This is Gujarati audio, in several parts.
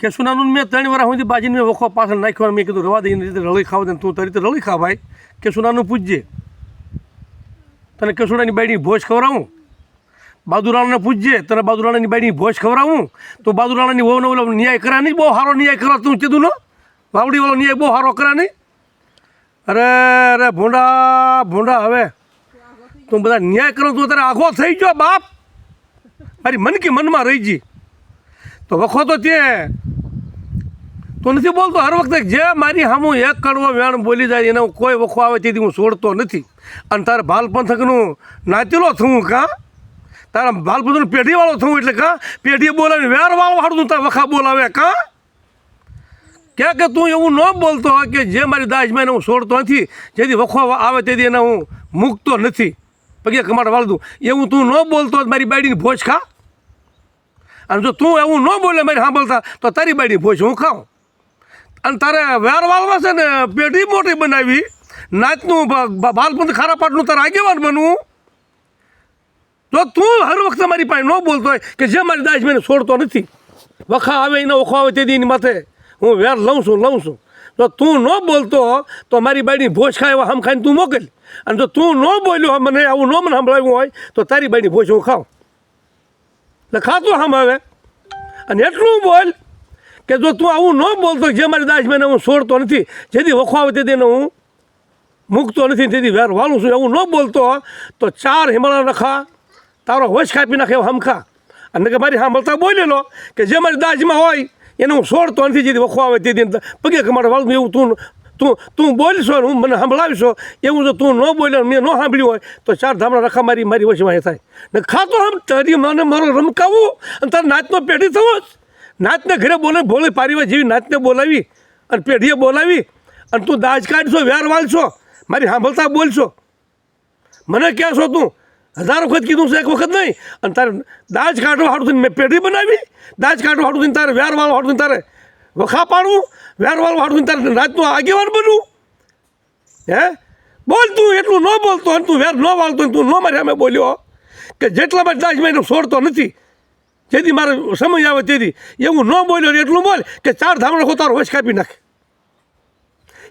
કે સુનાનું મેં ત્રણ વાર સુધી બાજીને વખો પાછળ નાખ્યો મેં કીધું, રવા દઈને રીતે રળી ખાવ તું તારી રીતે રળી ખા ભાઈ. કે સુનાનું પૂછજે તને કેસુડાની બાઈની ભોજ ખવડાવું? બાદુરાણાને પૂછજે તને બાદુરાણાની બાઈની ભોજ ખવડાવું? તો બાદુરાણાની વહુને ઓલો ન્યાય કરા નહીં? બહુ સારો ન્યાય કરા તું કીધું નો? વાવડી વાળો ન્યાય બહુ સારો કરા નહીં? અરે અરે, ભૂંડા ભૂંડા હવે. તું બધા ન્યાય કરો તું તારે આઘો થઈ ગયો બાપ. મારી મનકી મનમાં રહી જી તો વખો તો તે તું નથી બોલતો. હર વખતે જે મારી સામું એક કડવો વેણ બોલી જાય એને હું કોઈ વખો આવે તેથી હું છોડતો નથી. અને તારે બાલપંથકનું નાચેલો થવું કાં? તારા બાલપંથકનું પેઢીવાળો થવું એટલે કાં? પેઢી બોલાવીને વેરવાળો હાડું તારા વખા બોલાવે કાં? ક્યાં કે તું એવું ન બોલતો હોય કે જે મારી દાજમાં હું છોડતો નથી. જેથી વખો આવે તેથી એને હું મૂકતો નથી. પગે કમાડ વાળ દઉં. એવું તું ન બોલતો મારી બાયડીની ભોજ ખા? અને જો તું એવું ન બોલે મારી સાંભળતા, તો તારી બાયડી ભોજ હું ખાઉં? અને તારે વેર વાળવા છે ને પેઢી મોટી બનાવી. નાચનું ખારા પાટનું તારે આગેવાન બનવું. જો તું હર વખતે મારી પાસે ન બોલતો હોય કે જે મારી દાજ મને છોડતો નથી. વખા આવે એને ઓખો આવે તેથી એની માથે. હું વેર લઉં છું લઉં છું. જો તું ન બોલતો તો મારી બાઈની ભોજ ખાય એવા હમ ખાઈને તું મોકલ. અને જો તું ન બોલ્યો હોય, મને આવું ન મને સંભળાવ્યું હોય તો તારી બાઈની ભોજ હું ખાઉં. એટલે ખાતું હમ હવે અને એટલું બોલ કે જો તું આવું ન બોલતો, જે મારી દાજ મને હું છોડતો નથી જેથી વખો આવે તેને હું મૂકતો નથી, તેથી વેર વાળું છું, એવું ન બોલતો, તો ચાર હિમાલય રખા તારો હોશ કાપી નાખે એવો હમખા. અને કે મારી સાંભળતા બોલેલો કે જે મારી દાજમાં હોય, એને હું છોડતો નથી જેથી વખો આવે તેથી પગે કમાડે, વાળું એવું તું તું તું બોલશો ને હું મને સાંભળાવીશો, એવું જો તું ન બોલ્યો મેં ન સાંભળ્યું હોય, તો ચાર ધામડા રખા મારી મારી વચમાં થાય. ને ખાતો આમ, તારી મને મારો રમકાવું, અને તારે નાચનો પેઢી થવો જ. નાચને ઘરે બોલે, ભોળે પારીવા જેવી નાતને બોલાવી અને પેઢીએ બોલાવી અને તું દાજ કાઢશો, વ્યાર વાળશો મારી સાંભળતા બોલશો. મને છો તું, હજાર વખત કીધું છે, એક વખત નહીં. અને તારે દાજ કાઢવા હાડું થઈને મેં પેઢી બનાવી, દાજ કાઢવા હાટું થઈને તારે વ્યાર વાળો હાડું તારે વખા પાડવું, વ્યાર વાળો હાડું તારે રાતનું આગેવાન બનવું. હે? બોલ તું, એટલું ન બોલતો અને તું વેર ન વાળતો તું ન મારી અમે બોલ્યો કે જેટલા બધા દાજ મેં છોડતો નથી. જેથી મારે સમય આવે તેથી. એવું ન બોલ્યો એટલું બોલ કે ચાર ધામણો તારો વશ કાપી નાખે.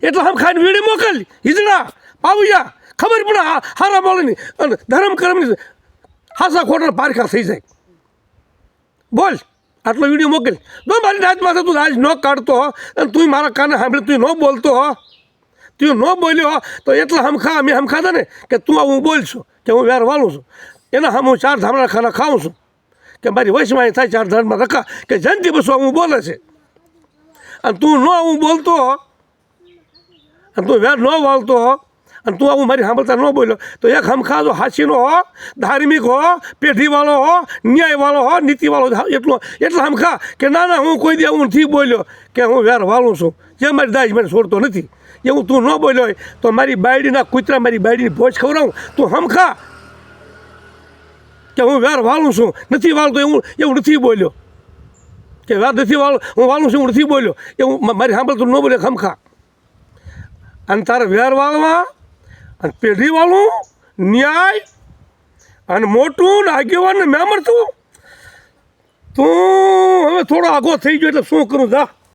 એટલે હમ ખાઈને વીડી મોકલ. હિજડા પાવૈયા ખબર પડે હારા બોલેની. અને ધર્મ કર્મની હાસા ખોટા પારખા થઈ જાય. બોલ, આટલો વીડિયો મોકલ. તો મારી રાતમાં તું આજ ન કાઢતો હો અને તું મારા કાને સાંભળે તું ન બોલતો હો. તું ન બોલ્યો હો, તો એટલા હમખા મેં હમખાતા ને કે તું હું બોલશું, કે હું વેર વાળું છું. એના હમ હું ચાર ધામણા ખાના ખાઉં છું. કે મારી વશમાં થાય ચાર ધર્મમાં રખા. કે જનતી બસો હું બોલે છે. અને તું ન હું બોલતો, અને તું વેર ન વાળતો, અને તું આવું મારી સાંભળતા ન બોલ્યો, તો એક હમખા જો હાસીનો હો, ધાર્મિક હો, પેઢીવાળો હો, ન્યાયવાળો હો, નીતિવાળો એટલો એટલો હમખા કે ના ના, હું કોઈ દે હું નથી બોલ્યો કે હું વેર વાળું છું. જે મારી દાજ મને છોડતો નથી. એવું તું ન બોલ્યો હોય, તો મારી બાયડીના કૂતરા મારી બાયડીની ભોજ ખવડાવું. તું હમખા કે હું વેર વાળું છું. નથી વાળતો એવું એવું નથી બોલ્યો. કે વેર નથી વાળું હું વાળું છું હું નથી બોલ્યો. એ હું મારી સાંભળતું ન બોલે ખમખા. અને તારે વેર વાળવા અને પેઢી વાળું ન્યાય અને મોટું ને આગેવાન ને મેમર તું તું હવે થોડો આઘો થઈ ગયો એટલે શું કરું જા.